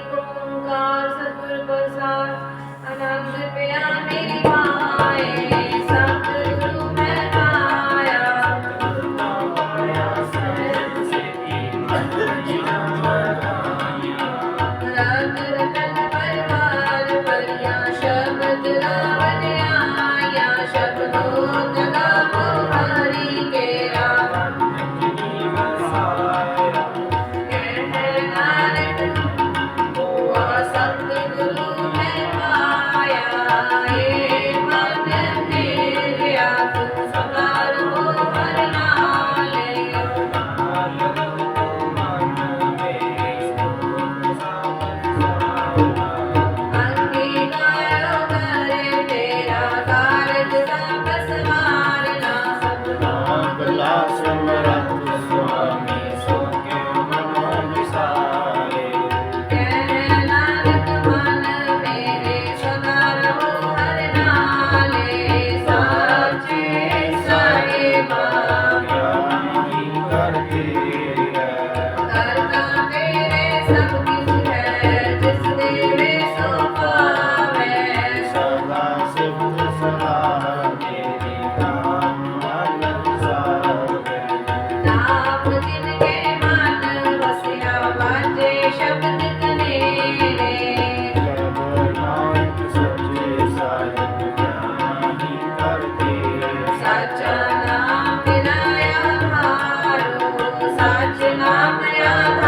ਏਕ ਓੰਕਾਰ ਸਤਿਗੁਰ ਪ੍ਰਸਾਦ साक्षिणामया